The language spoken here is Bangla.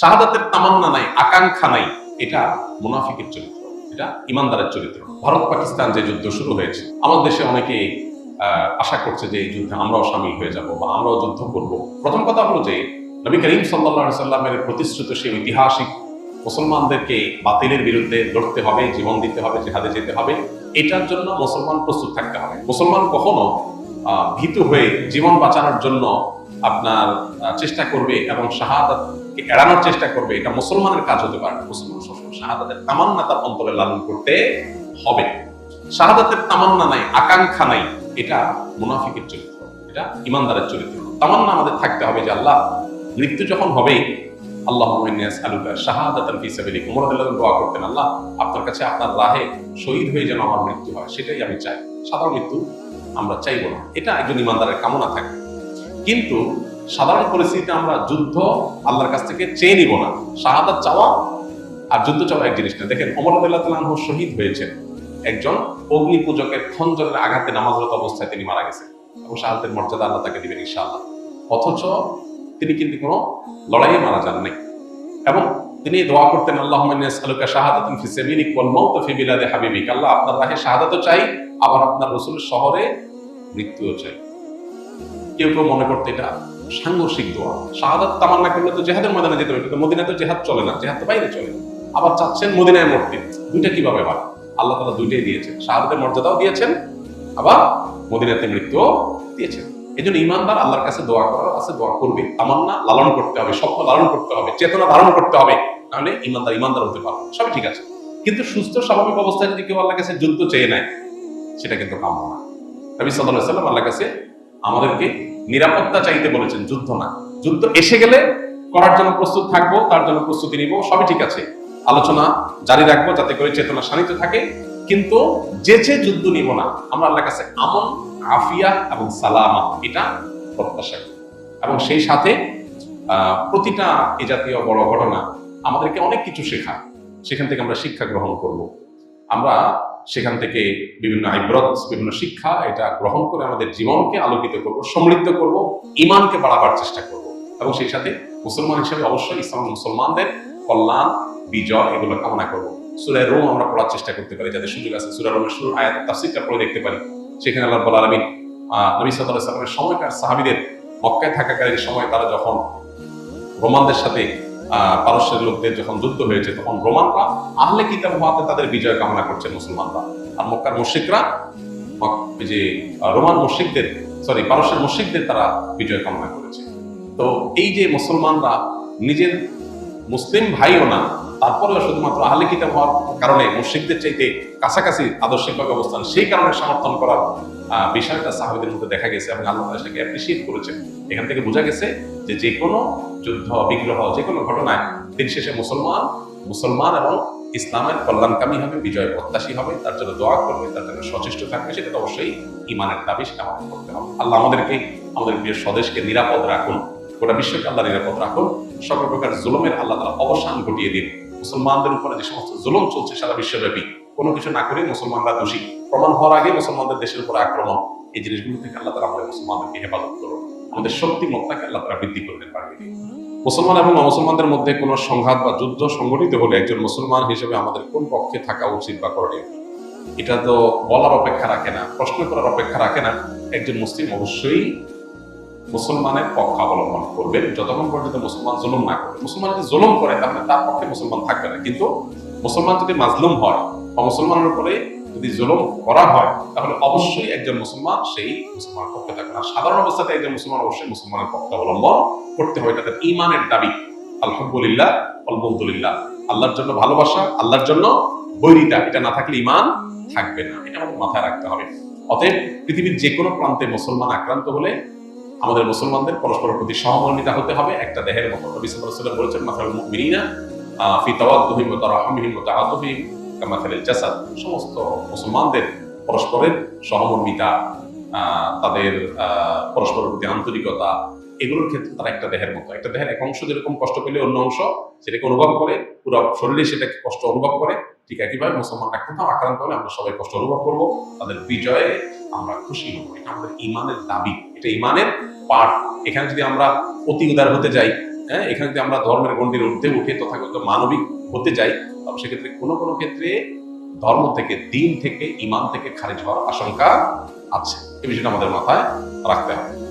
শাহাদাতের তামান্না নাই, আকাঙ্ক্ষা নাই, এটা মুনাফিকের চরিত্র, এটা ইমানদারের চরিত্র। ভারত পাকিস্তান যে যুদ্ধ শুরু হয়েছে, আমাদের দেশে অনেকে আশা করছে যে এই যুদ্ধে আমরাও সামিল হয়ে যাব বা আমরাও যুদ্ধ করব। প্রথম কথা হলো যে, নবী করিম সাল্লা সাল্লামের প্রতিশ্রুত সেই ঐতিহাসিক মুসলমানদেরকে বাতিলের বিরুদ্ধে লড়তে হবে, জীবন দিতে হবে, জেহাদে যেতে হবে, এটার জন্য মুসলমান প্রস্তুত থাকতে হবে। মুসলমান কখনো ভীতু হয়ে জীবন বাঁচানোর জন্য আপনার চেষ্টা করবে এবং শাহাদাতকে এড়ানোর চেষ্টা করবে, এটা মুসলমানের কাজ হতে পারে মুসলমান সবসময় শাহাদাতের তামান্না তার অন্তরে লালন করতে হবে। শাহাদাতের তামান্না নাই, আকাঙ্ক্ষা নাই, এটা মুনাফিকের চরিত্র, এটা ইমানদারের চরিত্র। তামান্না আমাদের থাকতে হবে যে আল্লাহ, মৃত্যু যখন হবে আল্লাহ শাহাদাতান ফি সাবিলিক। দোয়া করতেন, আল্লাহ, আপনার কাছে আপনার রাহে শহীদ হয়ে যেন আমার মৃত্যু হয়, সেটাই আমি চাই। সাধারণ মৃত্যু আমরা চাইব না। এটা একজন ইমানদারের কামনা থাকে। কিন্তু সাধারণ পরিস্থিতিতে আমরা যুদ্ধ আল্লাহর কাছ থেকে চেয়ে নিব না। শাহাদাত চাওয়া আর যুদ্ধ চাওয়া এক জিনিস না। দেখেন অমর আল্লাহ শহীদ হয়েছেন। একজন অগ্নি পূজকের খঞ্জরের আঘাতে নামাজরত অবস্থায় তিনি মারা গেছেন এবং শাহাদাতের মর্যাদা আল্লাহ তাকে দিবেন ইনশাআল্লাহ। অথচ তিনি কিন্তু কোনো লড়াইয়ে মারা যান নাই এবং তিনি দোয়া করতেন আল্লাহ আলুকা বিলাদি হাবিবিক। আল্লাহ আপনার রাহে শাহাদাতও চাই, আবার আপনার রসুলের শহরে মৃত্যুও চাই। কেউ কেউ মনে করতে এটা সাংঘর্ষিক দোয়া। শাহাদাত তামান্না করলে তো জেহাদের ময়দানে যেতে হবে, কিন্তু তো জেহাদ চলে না, জেহাদ তো বাইরে চলে না। আবার চাচ্ছেন মদিনায় মরতে। দুইটা কীভাবে হয়? আল্লাহ তালা দুইটাই দিয়েছেন। শাহাদাতের মর্যাদাও দিয়েছেন, আবার মদিনাতে মৃত্যুও দিয়েছেন। এই জন্য ইমানদার আল্লাহর কাছে দোয়া করার আছে, দোয়া করবে। তামান্না লালন করতে হবে, স্বপ্ন লালন করতে হবে, চেতনা ধারণ করতে হবে, নাহলে ইমানদার ইমানদার হতে পারবে সবই ঠিক আছে। কিন্তু সুস্থ, স্বাভাবিক অবস্থায় যদি কেউ আল্লাহ কাছে যুদ্ধ চেয়ে নেয়, সেটা কিন্তু কাম্য না। নবী সাল্লাহ সাল্লাম আল্লাহ কাছে আমাদেরকে নিরাপত্তা চাইতে বলেছেন, যুদ্ধ না। যুদ্ধ এসে গেলে করার জন্য প্রস্তুত থাকব, তার জন্য প্রস্তুতি নিব, সবই ঠিক আছে। আলোচনা জারি রাখব যাতে করে চেতনা শানিত থাকে। কিন্তু যে যে যুদ্ধ নিব না, আমরা আল্লাহর কাছে আমন আফিয়া এবং সালামা এটা প্রত্যাশা এবং সেই সাথে প্রতিটা এ জাতীয় বড় ঘটনা আমাদেরকে অনেক কিছু শেখায়। সেখান থেকে আমরা শিক্ষা গ্রহণ করব। আমরা সেখান থেকে বিভিন্ন আইব্রত বিভিন্ন শিক্ষা, এটা গ্রহণ করে আমাদের জীবনকে আলোকিত করব, সমৃদ্ধ করব ইমানকে বাড়াবার চেষ্টা করব। এবং সেই সাথে মুসলমান হিসেবে অবশ্যই ইসলাম মুসলমানদের কল্যাণ, বিজয় এগুলো কামনা করব। সুরায় রোম আমরা পড়ার চেষ্টা করতে পারি, যাদের সুযোগ আছে সুরা রোমের শুরু আয়াত তাফসিরটা পড়ে দেখতে পারি। সেখানে আল্লাহ বল আলমিন নবী সাল্লাহ সাল্লামের সময়কার সাহাবিদের মক্কায় থাকাকালীন সময় তারা যখন রোমানদের সাথে পারস্যের লোকদের যখন যুদ্ধ হয়েছে, তখন রোমানরা আহলে কিতাব হওয়াতে তাদের বিজয় কামনা করছে মুসলমানরা। আর মক্কার মুশিকরা যে রোমান মুশিকদের সরি পারস্যের মুশিকদের তারা বিজয় কামনা করেছে। তো এই যে মুসলমানরা নিজের মুসলিম ভাইও না তারপরেও শুধুমাত্র আহলে কিতাব হওয়ার কারণে মুশিকদের চাইতে কাছাকাছি আদর্শিকভাবে অবস্থান, সেই কারণে সমর্থন করার বিষয়টা সাহাবিদের মধ্যে দেখা গেছে এবং আল্লাহ সেটাকে অ্যাপ্রিসিয়েট করেছেন এখান থেকে বোঝা গেছে যে যে কোনো যুদ্ধ, বিগ্রহ যে কোনো ঘটনায় দিন শেষে মুসলমান মুসলমান এবং ইসলামের কল্যাণকামী হবে, বিজয় প্রত্যাশী হবে, তার জন্য দোয়া করবে, তার জন্য সচেষ্ট থাকবে, সেটা তো অবশ্যই ইমানের দাবি, সেটা আমাদের করতে হবে। আল্লাহ আমাদেরকে, আমাদের প্রিয় স্বদেশকে নিরাপদ রাখুন, গোটা বিশ্বকে আল্লাহ নিরাপদ রাখুন। সকল প্রকার জুলুমের আল্লাহ তারা অবসান ঘটিয়ে দিন। মুসলমানদের উপরে যে সমস্ত জুলুম চলছে সারা বিশ্বব্যাপী, কোনো কিছু না করে মুসলমানরা দোষী। প্রমাণ হওয়ার আগে মুসলমানদের দেশের উপর আক্রমণ। এই জিনিসগুলো থেকে আল্লাহ তারা আমাদের মুসলমানদেরকে হেফাজত করুন। আমাদের শক্তি মত্তাকে আল্লাহ তারা বৃদ্ধি করতে পারবে মুসলমান এবং অমুসলমানদের মধ্যে কোনো সংঘাত বা যুদ্ধ সংঘটিত হলে একজন মুসলমান হিসেবে আমাদের কোন পক্ষে থাকা উচিত বা করণীয়? এটা তো বলার অপেক্ষা রাখে না, প্রশ্ন করার অপেক্ষা রাখে না। একজন মুসলিম অবশ্যই মুসলমানের পক্ষ অবলম্বন করবেন যতক্ষণ পর্যন্ত মুসলমান জুলুম না করে। মুসলমান যদি জুলুম করে, তাহলে তার পক্ষে মুসলমান থাকবে না। কিন্তু মুসলমান যদি মাজলুম হয় বা মুসলমানের উপরে যদি জুলুম করা হয়, তাহলে অবশ্যই একজন মুসলমান সেই মুসলমানের পক্ষে থাকবে না। সাধারণ অবস্থাতে একজন মুসলমান অবশ্যই মুসলমানের পক্ষে অবলম্বন করতে হয় তাদের ইমানের দাবি। আলহামদুলিল্লাহ আলহামদুলিল্লাহ। আল্লাহর জন্য ভালোবাসা, আল্লাহর জন্য বৈরিতা। এটা না থাকলে ইমান থাকবে না। এটা আমাদের মাথায় রাখতে হবে। অতএব পৃথিবীর যে কোনো প্রান্তে মুসলমান আক্রান্ত হলে আমাদের মুসলমানদের পরস্পরের প্রতি সহমর্মিতা হতে হবে একটা দেহের মতো। নবী ওয়াসাল্লাম বলেছেন মুমিনিনা আহ, ফি তাওয়াদ্দুহিম ওয়া তারাহুমিহিম ওয়া তাআতুহিম কামা ফিল জাসাদ। সমস্ত মুসলমানদের পরস্পরের সহমর্মিতা তাদের পরস্পরের প্রতি আন্তরিকতা এগুলোর ক্ষেত্রে তারা একটা দেহের মতো। একটা দেহের এক অংশ যেরকম কষ্ট পেলে অন্য অংশ সেটাকে অনুভব করে পুরো শরীরে সেটাকে কষ্ট অনুভব করে ঠিক একইভাবে মুসলমানরা কোথাও আক্রান্ত হলে আমরা সবাই কষ্ট অনুভব করব, তাদের বিজয়ে আমরা খুশি হব। এটা আমাদের ইমানের দাবি, এটা ইমানের পাঠ। এখানে যদি আমরা অতি উদার হতে যাই হ্যাঁ এখানে যদি আমরা ধর্মের গণ্ডির ঊর্ধ্বে উঠে তথাগত মানবিক হতে যাই তবে সেক্ষেত্রে কোনো কোনো ক্ষেত্রে ধর্ম থেকে, দিন থেকে, ইমান থেকে খারিজ হওয়ার আশঙ্কা আছে। এই বিষয়টা আমাদের মাথায় রাখতে হবে।